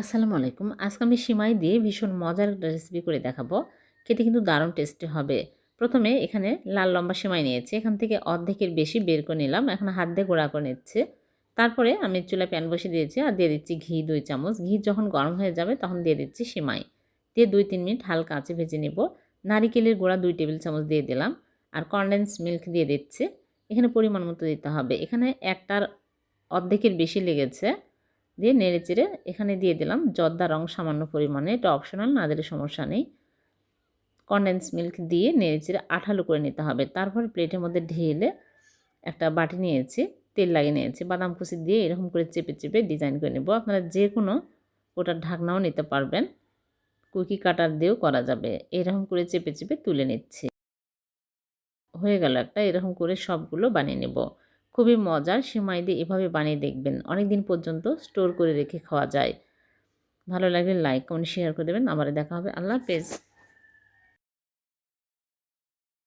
আসসালামু আলাইকুম। আজকে আমি সিমাই দিয়ে ভীষণ মজার একটা রেসিপি করে দেখাবো। খেতে কিন্তু দারুণ টেস্টি হবে। প্রথমে এখানে লাল লম্বা সিমাই নিয়েছি। এখান থেকে অর্ধেকের বেশি বের করে নিলাম। এখন হাত দিয়ে গোড়া করে নিচ্ছে। তারপরে আমি চুলায় প্যান বসে দিয়েছি আর দিয়ে দিচ্ছি ঘি দুই চামচ। ঘি যখন গরম হয়ে যাবে তখন দিয়ে দিচ্ছি সিমাই। দিয়ে দুই তিন মিনিট হালকা আঁচে ভেজে নেব। নারিকেলের গোড়া দুই টেবিল চামচ দিয়ে দিলাম। আর কনডেন্স মিল্ক দিয়ে দিচ্ছে। এখানে পরিমাণ মতো দিতে হবে। এখানে একটার অর্ধেকের বেশি লেগেছে। দিয়ে নেড়ে চেড়ে এখানে দিয়ে দিলাম জর্দা রং সামান্য পরিমাণে, এটা অপশনাল না দিলে সমস্যা নেই। কনডেন্স মিল্ক দিয়ে নেড়ে চেড়ে আঠালো করে নিতে হবে। তারপর প্লেটের মধ্যে ঢেলে একটা বাটি নিয়েছি, তেল লাগিয়ে নিয়েছি, বাদাম কুচি দিয়ে এরকম করে চেপে চেপে ডিজাইন করে নেব। আপনারা যে কোনো ওটার ঢাকনাও নিতে পারবেন কুকি কাটার দিয়েও করা যাবে। এরকম করে চেপে চেপে তুলে নিচ্ছি। হয়ে গেল একটা, এরকম করে সবগুলো বানিয়ে নেব। খুবই মজার। সিমাই দিয়ে এভাবে বানিয়ে দেখবেন। অনেক দিন পর্যন্ত স্টোর করে রেখে খাওয়া যায়। ভালো লাগলে লাইক কমেন্ট শেয়ার করে দেবেন। আবার দেখা হবে। আল্লাহ হাফেজ।